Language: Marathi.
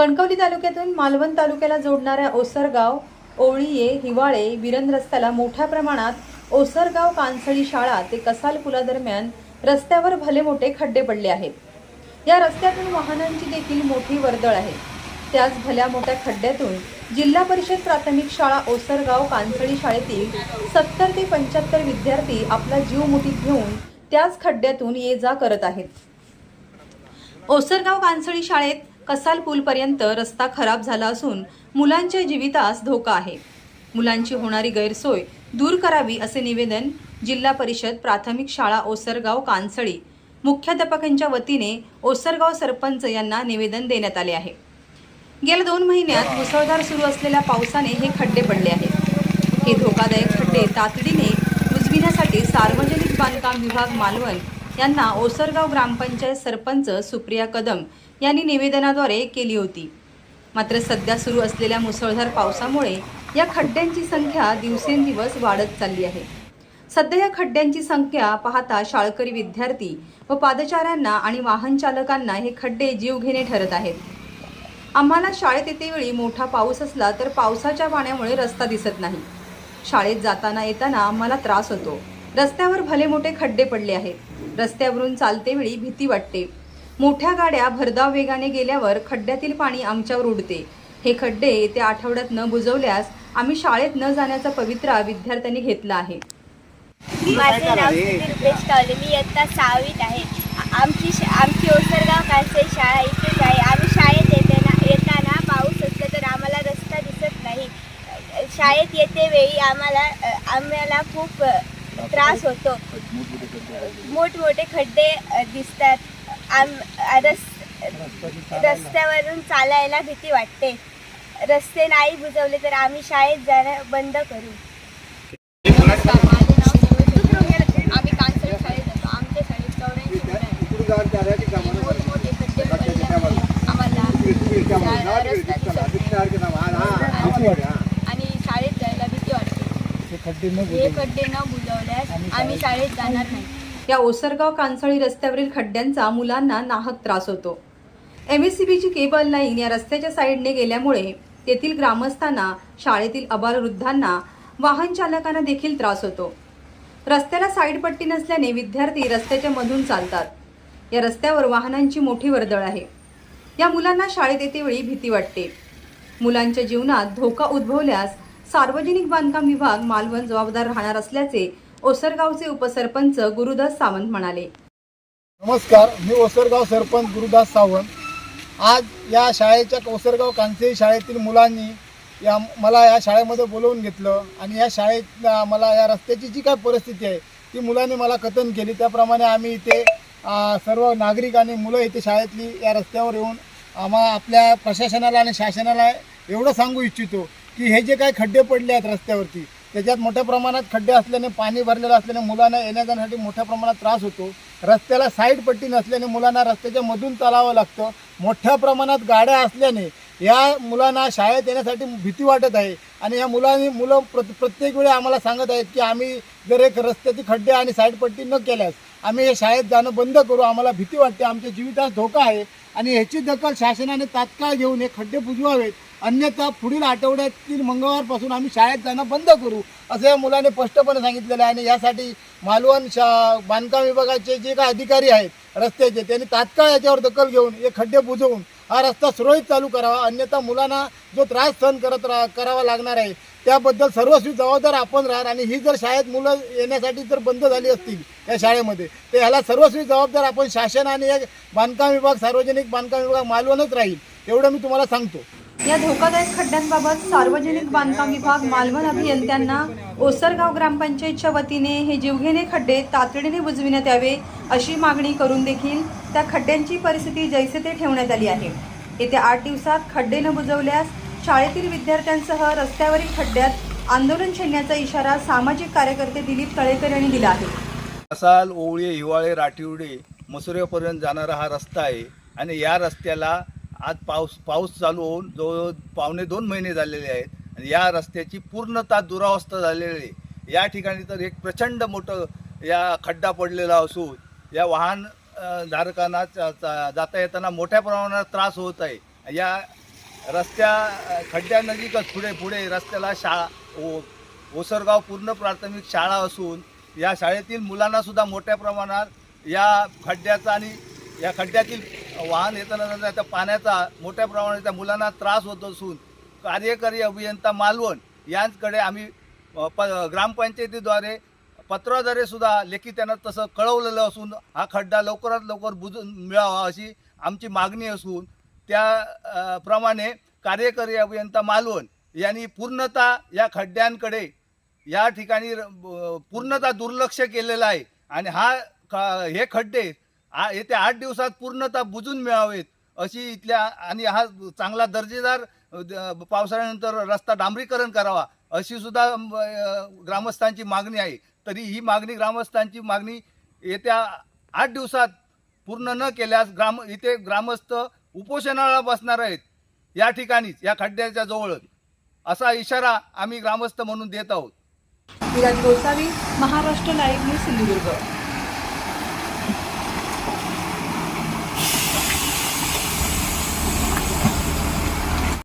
कणकवली तालुक्यातून मालवण तालुक्याला जोडणाऱ्या ओसरगाव ओळीये हिवाळे विरन रस्त्याला मोठ्या प्रमाणात ओसरगाव कांसळी शाळा ते कसाल पुलादरम्यान रस्त्यावर भले मोठे खड्डे पडले आहेत. या रस्त्यातून वाहनांची देखील मोठी वर्दळ आहे. त्याच भल्या मोठ्या खड्ड्यातून जिल्हा परिषद प्राथमिक शाळा ओसरगाव कांसळी शाळेतील सत्तर ते पंच्याहत्तर विद्यार्थी आपला जीव मुठीत घेऊन त्याच खड्ड्यातून ये जा करत आहेत. ओसरगाव कांसळी शाळेत कसाल पूलपर्यंत रस्ता खराब झाला असून मुलांच्या जीवितास धोका आहे. मुलांची होणारी गैरसोय दूर करावी असे निवेदन जिल्हा परिषद प्राथमिक शाळा ओसरगाव कांसळी मुख्याध्यापकांच्या वतीने ओसरगाव सरपंच यांना निवेदन देण्यात आले आहे. गेल्या दोन महिन्यात मुसळधार सुरू असलेल्या पावसाने हे खड्डे पडले आहेत. हे धोकादायक खड्डे तातडीने बुजविण्यासाठी सार्वजनिक बांधकाम विभाग मालवण यांना ओसरगाव ग्रामपंचायत सरपंच सुप्रिया कदम यांनी निवेदनाद्वारे केली होती. मात्र सध्या सुरू असलेल्या मुसळधार पावसामुळे या खड्ड्यांची संख्या दिवसेंदिवस वाढत चालली आहे. सध्या या खड्ड्यांची संख्या पाहता शाळकरी विद्यार्थी व पादचाऱ्यांना आणि वाहन चालकांना हे खड्डे जीवघेणे ठरत आहेत. आम्हाला शाळेत येतेवेळी मोठा पाऊस असला तर पावसाच्या पाण्यामुळे रस्ता दिसत नाही. शाळेत जाताना येताना आम्हाला त्रास होतो. रस्त्यावर भले मोठे खड्डे पडले आहेत. रस्त्यावरून चालतेवेळी भीती वाटते. मोठ्या गाड्या भरधाव वेगाने गेल्यावर खड्ड्यातील पाणी आमच्यावर उडते. हे खड्डे येत्या आठवड्यात न बुजवल्यास आम्ही शाळेत न जाण्याचा पवित्रा विद्यार्थ्यांनी घेतला आहे. माझे नाव सुधीर कावले. मी इयत्ता सहावीत आहे. आमची आमची ओसरगाव कालसे शाळा इथेच आहे. आम्ही शाळेत येते ना येताना पाऊस असतो तर आम्हाला रस्ता दिसत नाही. शाळेत येते वेळी आम्हाला आम्हाला खूप त्रास होतो. मोठमोठे खड्डे दिसतात. आम अ, रस रस्त्यावरून चालायला भीती वाटते. रस्ते नाही बुजवले तर आम्ही शाळेत जाणं बंद करू. आम्ही कांसळी शाळेत जातो. आमच्या शाळेत चौऱ्याऐंशी मुलं आहेत. मोठमोठे खड्डे पडल्यामुळे आम्हाला रस्ता दिसत नाही. आणि शाळेत जायला भीती वाटते. हे खड्डे न बुजवल्यास आम्ही शाळेत जाणार नाही. या ओसरगाव कांसळी रस्त्यावरील खड्ड्यांचा मुलांना नाहक त्रास होतो. एम एस सी बीची केबल लाईन या रस्त्याच्या साईडने गेल्यामुळे तेथील ग्रामस्थांना शाळेतील अबालवृद्धांना वाहन चालकांना देखील त्रास होतो. रस्त्याला साईडपट्टी नसल्याने विद्यार्थी रस्त्याच्या मधून चालतात. या रस्त्यावर वाहनांची मोठी वर्दळ आहे. या मुलांना शाळेत येतेवेळी भीती वाटते. मुलांच्या जीवनात धोका उद्भवल्यास सार्वजनिक बांधकाम विभाग मालवण जबाबदार राहणार असल्याचे ओसरगावचे उपसरपंच गुरुदास सावंत म्हणाले. नमस्कार मी ओसरगाव सरपंच गुरुदास सावंत. आज या शाळेच्या ओसरगाव कांसे शाळेतील मुलांनी या मला या शाळेमध्ये बोलवून घेतलं आणि या शाळेत मला या रस्त्याची जी काय परिस्थिती आहे ती मुलांनी मला कथन केली. त्याप्रमाणे आम्ही इथे सर्व नागरिक आणि मुलं इथे शाळेतली या रस्त्यावर येऊन आम्हा आपल्या प्रशासनाला आणि शासनाला एवढं सांगू इच्छितो की हे जे काय खड्डे पडले आहेत रस्त्यावरती त्याच्यात मोठ्या प्रमाणात खड्डे असल्याने पाणी भरलेलं असल्याने मुलांना येण्या जाण्यासाठी मोठ्या प्रमाणात त्रास होतो. रस्त्याला साईड पट्टी नसल्याने मुलांना रस्त्याच्या मधून चालावं लागतं. मोठ्या प्रमाणात गाड्या असल्याने या मुलांना शाळेत येण्यासाठी भीती वाटत आहे. आणि या मुलांनी मुलं प्र प्रत्येक वेळी आम्हाला सांगत आहेत की आम्ही जर एक रस्त्याची खड्डे आणि साईड पट्टी न केल्यास आम्ही हे शाळेत जाणं बंद करू. आम्हाला भीती वाटते. आमच्या जीवितास धोका आहे. आणि ह्याची दखल शासनाने तात्काळ घेऊन हे खड्डे बुजवावेत. अन्यथा पुढील आठवड्यातील मंगळवारपासून आम्ही शाळेत जाणं बंद करू असं या मुलाने स्पष्टपणे सांगितलेलं आहे. आणि यासाठी मालवण शा बांधकाम विभागाचे जे काही अधिकारी आहेत रस्त्याचे त्यांनी तात्काळ याच्यावर दखल घेऊन हे खड्डे बुजवून हा रस्ता सुरळीत चालू करावा. अन्यथा मुलांना जो त्रास सहन करत रा करावा लागणार आहे त्याबद्दल सर्वस्वी जबाबदार आपण राहणार आणि ही जर शाळेत मुलं येण्यासाठी जर बंद झाली असतील या शाळेमध्ये तर ह्याला सर्वस्वी जबाबदार आपण शासन आणि बांधकाम विभाग सार्वजनिक बांधकाम विभाग मालवणच राहील एवढं मी तुम्हाला सांगतो. या धोकादायक खड्ड्यांबाबत सार्वजनिक बांधकाम विभाग मालवण अभियंत्यांना ओसरगाव ग्रामपंचायतच्या वतीने हे जीवघेणे खड्डे तातडीने बुजविण्यात यावे अशी मागणी करून देखील त्या खड्ड्यांची परिस्थिती जैसे ते ठेवण्यात आली आहे. येत्या आठ दिवसात खड्डे न बुजवल्यास शाळेतील विद्यार्थ्यांसह रस्त्यावरील खड्ड्यात आंदोलन छेडण्याचा इशारा सामाजिक कार्यकर्ते दिलीप तळेकर यांनी दिला आहे. असाल ओवळे हिवाळे राठिवडे मसुरेपर्यंत जाणारा हा रस्ता आहे आणि या रस्त्याला आज पाऊस पाऊस चालू होऊन जवळजवळ पावणे दोन महिने झालेले आहेत आणि या रस्त्याची पूर्णतः दुरावस्था झालेली आहे. या ठिकाणी तर एक प्रचंड मोठं या खड्डा पडलेला असून या वाहन धारकांना जाता येताना मोठ्या प्रमाणात त्रास होत आहे. या रस्त्या खड्ड्यानजीकच पुढे पुढे रस्त्याला शाळा ओ ओसरगाव पूर्ण प्राथमिक शाळा असून या शाळेतील मुलांनासुद्धा मोठ्या प्रमाणात या खड्ड्याचा आणि या खड्ड्यातील वाहन येताना त्या पाण्याचा मोठ्या प्रमाणात त्या मुलांना त्रास होत असून कार्यकारी अभियंता मालवण यांकडे आम्ही प ग्रामपंचायतीद्वारे पत्राद्वारे सुद्धा लेखी त्यांना तसं कळवलेलं असून हा खड्डा लवकरात लवकर बुजून मिळावा अशी आमची मागणी असून त्या प्रमाणे कार्यकारी अभियंता मालवण यांनी पूर्णतः या खड्ड्यांकडे या ठिकाणी र- पूर्णतः दुर्लक्ष केलेलं आहे. आणि हा ख- हे खड्डे आ- येत्या आठ दिवसात पूर्णतः बुजून मिळावेत. अशी इथल्या आणि हा चांगला दर्जेदार पावसाळ्यानंतर रस्ता डांबरीकरण करावा अशी सुद्धा ग्रामस्थांची मागणी आहे. तरी ही मागणी ग्रामस्थांची मागणी येत्या आठ दिवसात पूर्ण न केल्यास ग्राम इथे ग्रामस्थ उपोषणाला बसणार आहेत. या ठिकाणीच या खड्ड्याच्या जवळच असा इशारा आम्ही ग्रामस्थ म्हणून देत आहोत. Viraj Gosavi Maharashtra live news Sindhudurg.